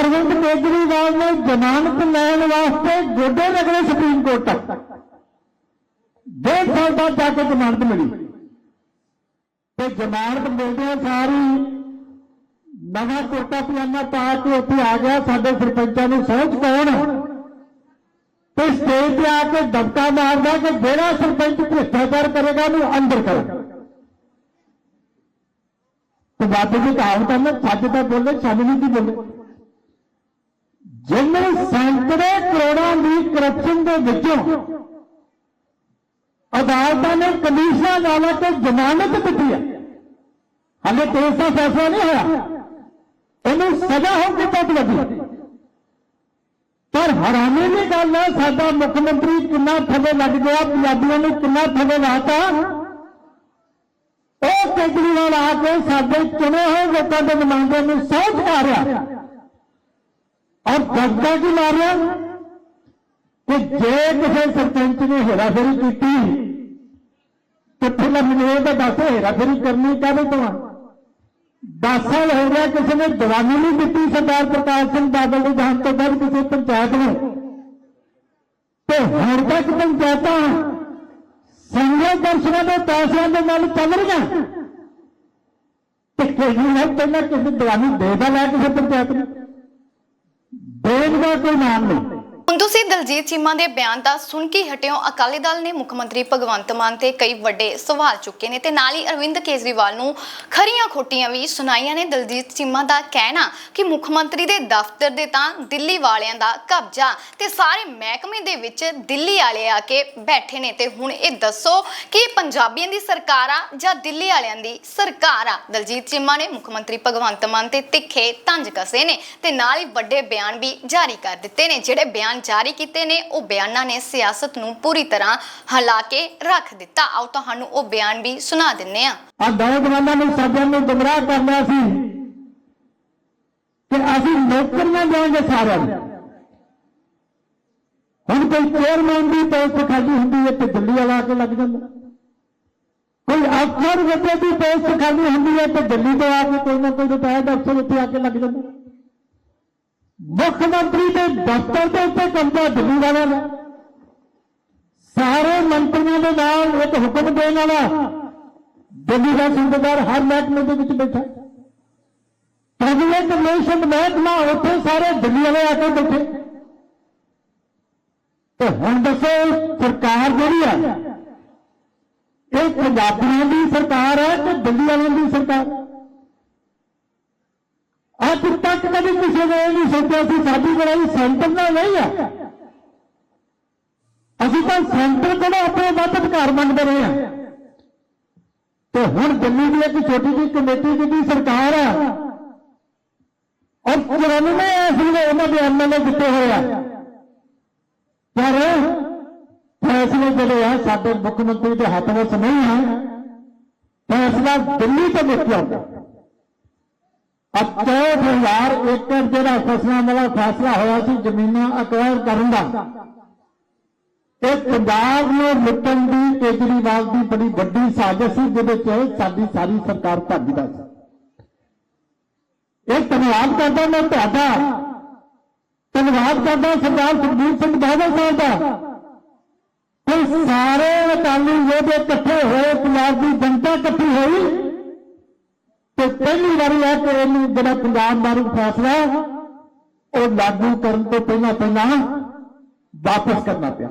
ਅਰਵਿੰਦ ਕੇਜਰੀਵਾਲ ਨੇ ਜ਼ਮਾਨਤ ਲੈਣ ਵਾਸਤੇ ਗੋਡੇ ਰਗੜੇ ਸੁਪਰੀਮ ਕੋਰਟ ਤੱਕ। ਡੇਢ ਸਾਲ ਬਾਅਦ ਜਾ ਕੇ ਜ਼ਮਾਨਤ ਮਿਲੀ। ਤੇ ਜ਼ਮਾਨਤ ਮਿਲਦਿਆਂ ਸਾਰੀ ਨਵਾਂ ਕੁਰਤਾ ਪਜਾਮਾ ਪਾ ਕੇ ਉੱਥੇ ਆ ਗਿਆ। ਸਾਡੇ ਸਰਪੰਚਾਂ ਨੂੰ ਸੋਚ ਕੌਣ ਤੇ ਸਟੇਜ ਤੇ ਆ ਕੇ ਦਬਕਾ ਮਾਰਦਾ ਕਿ ਜਿਹੜਾ ਸਰਪੰਚ ਭ੍ਰਿਸ਼ਟਾਚਾਰ ਕਰੇਗਾ ਉਹਨੂੰ ਅੰਦਰ ਕਰੋ। ਪੰਜਾਬੀ ਦੀ ਕਹਾਵਤ ਹੈ ਨਾ, ਸੱਚ ਤਾਂ ਬੋਲੇ ਛੱਡ ਨਹੀਂ ਕੀ ਬੋਲੇ। ਸੈਂਕੜੇ ਕਰੋੜਾਂ ਦੀ ਕਰਪਸ਼ਨ ਦੇ ਵਿੱਚੋਂ ਅਦਾਲਤਾਂ ਨੇ ਕਮਿਸ਼ਨਾਂ ਵਾਲਾ ਤੇ ਜ਼ਮਾਨਤ ਦਿੱਤੀ ਹੈ। ਹਾਲੇ ਕੇਸ ਦਾ ਫੈਸਲਾ ਨਹੀਂ ਹੋਇਆ। ਇਹਨੂੰ ਸਜ਼ਾ ਹੋਊਗੀ ਬਹੁਤ ਵੱਡੀ ਪਰ ਹੈਰਾਨੀ ਦੀ ਗੱਲ ਹੈ, ਸਾਡਾ ਮੁੱਖ ਮੰਤਰੀ ਕਿੰਨਾ ਥੱਲੇ ਲੱਗ ਗਿਆ, ਪੰਜਾਬੀਆਂ ਨੂੰ ਕਿੰਨਾ ਥੱਲੇ ਲਾਤਾ। ਉਹ ਕੇਜਰੀਵਾਲ ਆ ਕੇ ਸਾਡੇ ਚੁਣੇ ਹੋਏ ਲੋਕਾਂ ਦੇ ਨੁਮਾਇੰਦਿਆਂ ਨੂੰ ਸੌਂਚ ਰਿਹਾ। ਔਰ ਦੱਸਦਾ ਕੀ ਮਾਰਿਆ ਕਿ ਜੇ ਕਿਸੇ ਸਰਪੰਚ ਨੇ ਹੇਰਾਫੇਰੀ ਕੀਤੀ, ਤੇ ਫਿਰ ਮੈਨੂੰ ਇਹ ਤਾਂ ਦੱਸ ਹੇਰਾਫੇਰੀ ਕਰਨੀ ਕਾਹਦੇ ਤੋਂ ਆ? 10 ਸਾਲ ਹੋ ਗਿਆ ਕਿਸੇ ਨੇ ਦਵਾਨੀ ਨਹੀਂ ਦਿੱਤੀ ਸਰਦਾਰ ਪ੍ਰਕਾਸ਼ ਸਿੰਘ ਬਾਦਲ ਦੇ ਜਾਣ ਤੋਂ ਬਾਅਦ ਕਿਸੇ ਪੰਚਾਇਤ ਨੂੰ। ਤੇ ਹੁਣ ਤੱਕ ਪੰਚਾਇਤਾਂ ਸੰਘੇ ਦਰਸ਼ਨਾਂ ਦੇ ਪੈਸਿਆਂ ਦੇ ਨਾਲ ਚੱਲ ਰਹੀਆਂ। ਤੇ ਕੋਈ ਨਹੀਂ ਪਹਿਲਾਂ ਕਿਸੇ ਦਵਾਨੀ ਦੇਦਾ ਲੈ ਕਿਸੇ ਪੰਚਾਇਤ ਨੂੰ। ਦੇਣ ਦਾ ਕੋਈ ਨਾਮ ਨਹੀਂ ਹੁਣ ਤੁਸੀਂ ਦਲਜੀਤ ਚੀਮਾ ਦੇ ਬਿਆਨ ਦਾ ਸੁਣ ਕੇ ਹਟਿਓ। ਅਕਾਲੀ ਦਲ ਨੇ ਮੁੱਖ ਮੰਤਰੀ ਭਗਵੰਤ ਮਾਨ ਤੇ ਕਈ ਵੱਡੇ ਸਵਾਲ ਚੁੱਕੇ ਨੇ ਤੇ ਨਾਲ ਹੀ ਅਰਵਿੰਦ ਕੇਜਰੀਵਾਲ ਨੂੰ ਖਰੀਆਂ ਖੋਟੀਆਂ ਵੀ ਸੁਣਾਈਆਂ ਨੇ। ਦਲਜੀਤ ਚੀਮਾ ਦਾ ਕਹਿਣਾ ਕਿ ਮੁੱਖ ਮੰਤਰੀ ਦੇ ਦਫ਼ਤਰ ਦੇ ਤਾਂ ਦਿੱਲੀ ਵਾਲਿਆਂ ਦਾ ਕਬਜ਼ਾ ਤੇ ਸਾਰੇ ਮਹਿਕਮੇ ਦੇ ਵਿੱਚ ਦਿੱਲੀ ਵਾਲੇ ਆ ਕੇ ਬੈਠੇ ਨੇ ਤੇ ਹੁਣ ਇਹ ਦੱਸੋ ਕਿ ਪੰਜਾਬੀਆਂ ਦੀ ਸਰਕਾਰ ਆ ਜਾਂ ਦਿੱਲੀ ਵਾਲਿਆਂ ਦੀ ਸਰਕਾਰ ਆ? ਦਲਜੀਤ ਚੀਮਾ ਨੇ ਮੁੱਖ ਮੰਤਰੀ ਭਗਵੰਤ ਮਾਨ ਤੇ ਤਿੱਖੇ ਤੰਜ ਕਸੇ ਨੇ ਤੇ ਨਾਲ ਹੀ ਵੱਡੇ ਬਿਆਨ ਵੀ ਜਾਰੀ ਕਰ ਦਿੱਤੇ ਨੇ, ਜਿਹੜੇ ਬਿਆਨ ਜਾਰੀ ਕੀਤੇ ਨੇ, ਉਹ ਬਿਆਨਾਂ ਨੇ ਸਿਆਸਤ ਨੂੰ ਪੂਰੀ ਤਰ੍ਹਾਂ ਹਿਲਾ ਕੇ ਰੱਖ ਦਿੱਤਾ। ਆਓ ਤੁਹਾਨੂੰ ਉਹ ਬਿਆਨ ਵੀ ਸੁਣਾ ਦਿੰਨੇ ਆ। ਆ ਨੌਜਵਾਨਾਂ ਨੂੰ ਸਾਰਿਆਂ ਨੂੰ ਗੁੰਮਰਾਹ ਕਰਨਾ ਸੀ ਕਿ ਅਸੀਂ ਨੌਕਰੀਆਂ ਦੇਵਾਂਗੇ ਸਾਰਿਆਂ ਨੂੰ। ਹੁਣ ਕੋਈ ਚੇਅਰਮੈਨ ਦੀ ਪੋਸਟ ਖਾਲੀ ਹੁੰਦੀ ਹੈ ਤੇ ਦਿੱਲੀ ਵਾਲਾ ਆ ਕੇ ਲੱਗ ਜਾਂਦਾ। ਕੋਈ ਅਫਸਰ ਵੱਡੇ ਦੀ ਪੋਸਟ ਖਾਲੀ ਹੁੰਦੀ ਹੈ ਤੇ ਦਿੱਲੀ ਤੋਂ ਆ ਕੇ ਕੋਈ ਨਾ ਕੋਈ ਰਿਟਾਇਰਡ ਅਫਸਰ ਉੱਥੇ ਆ ਕੇ ਲੱਗ ਜਾਂਦਾ। ਮੁੱਖ ਮੰਤਰੀ ਦੇ ਦਫ਼ਤਰ ਦੇ ਉੱਤੇ ਕਬਜ਼ਾ ਦਿੱਲੀ ਵਾਲਿਆਂ ਦਾ। ਸਾਰੇ ਮੰਤਰੀਆਂ ਦੇ ਨਾਲ ਇੱਕ ਹੁਕਮ ਦੇਣ ਵਾਲਾ ਦਿੱਲੀ ਦਾ ਸੂਬੇਦਾਰ ਹਰ ਮਹਿਕਮੇ ਦੇ ਵਿੱਚ ਬੈਠਾ। ਕੈਬਨਿਟ ਕਮਿਸ਼ਨ ਮਹਿਕਮਾ ਉੱਥੇ ਸਾਰੇ ਦਿੱਲੀ ਵਾਲੇ ਆ ਕੇ ਬੈਠੇ। ਤੇ ਹੁਣ ਦੱਸੋ, ਸਰਕਾਰ ਜਿਹੜੀ ਆ, ਇਹ ਪੰਜਾਬੀਆਂ ਦੀ ਸਰਕਾਰ ਹੈ ਕਿ ਦਿੱਲੀ ਵਾਲਿਆਂ ਦੀ ਸਰਕਾਰ? ਮੈਂ ਕੁੱਤਾ ਕਦੇ ਕਿਸੇ ਦੇ ਨਹੀਂ ਸੋਚਿਆ ਸੀ ਸਾਡੀ ਲੜਾਈ ਸੈਂਟਰ ਨਾਲ ਨਹੀਂ ਹੈ ਅਸੀਂ ਤਾਂ ਸੈਂਟਰ ਕੋਲੋਂ ਆਪਣੇ ਵੱਧ ਅਧਿਕਾਰ ਮੰਗਦੇ ਰਹੇ ਹਾਂ। ਤੇ ਹੁਣ ਦਿੱਲੀ ਦੀ ਇੱਕ ਛੋਟੀ ਜਿਹੀ ਕਮੇਟੀ ਦੀ ਸਰਕਾਰ ਹੈ ਔਰ 94 ਐਸੀ ਨੇ ਉਹਨਾਂ ਦੇ ਐਮਐਲਏ ਦਿੱਤੇ ਹੋਏ ਆ। ਪਰ ਫੈਸਲੇ ਜਿਹੜੇ ਆ, ਸਾਡੇ ਮੁੱਖ ਮੰਤਰੀ ਦੇ ਹੱਥ ਵਿੱਚ ਨਹੀਂ ਹੈ ਫੈਸਲਾ ਦਿੱਲੀ ਤੋਂ ਨਿਕਲਿਆ 65000 ਏਕੜ ਜਿਹੜਾ ਫਸਲਾਂ ਵਾਲਾ ਫੈਸਲਾ ਹੋਇਆ ਸੀ, ਜ਼ਮੀਨਾਂ ਅਕਵਾਇਰ ਕਰਨ ਦਾ। ਤੇ ਪੰਜਾਬ ਨੂੰ ਲੁੱਟਣ ਦੀ ਕੇਜਰੀਵਾਲ ਦੀ ਬੜੀ ਵੱਡੀ ਸਾਜ਼ਿਸ਼ ਸੀ, ਜਿਹਦੇ ਚ ਸਾਡੀ ਸਾਰੀ ਸਰਕਾਰ ਭਾਗੀਦਾਰ ਸੀ। ਇਹ ਧੰਨਵਾਦ ਕਰਦਾ ਮੈਂ ਤੁਹਾਡਾ। ਧੰਨਵਾਦ ਕਰਦਾ ਸਰਦਾਰ ਸੁਖਬੀਰ ਸਿੰਘ ਬਾਦਲ ਸਾਹਿਬ ਦਾ। ਕੋਈ ਸਾਰੇ ਅਕਾਲੀ ਯੋਧੇ ਇਕੱਠੇ ਹੋਏ, ਪੰਜਾਬ ਦੀ ਜਨਤਾ ਇਕੱਠੀ ਹੋਈ। ਤੇ ਪਹਿਲੀ ਵਾਰੀ ਇਹ ਕਿ ਇਹਨੂੰ ਜਿਹੜਾ ਪੰਜਾਬ ਬਾਰੇ ਫੈਸਲਾ ਉਹ ਲਾਗੂ ਕਰਨ ਤੋਂ ਪਹਿਲਾਂ ਪਹਿਲਾਂ ਵਾਪਸ ਕਰਨਾ ਪਿਆ।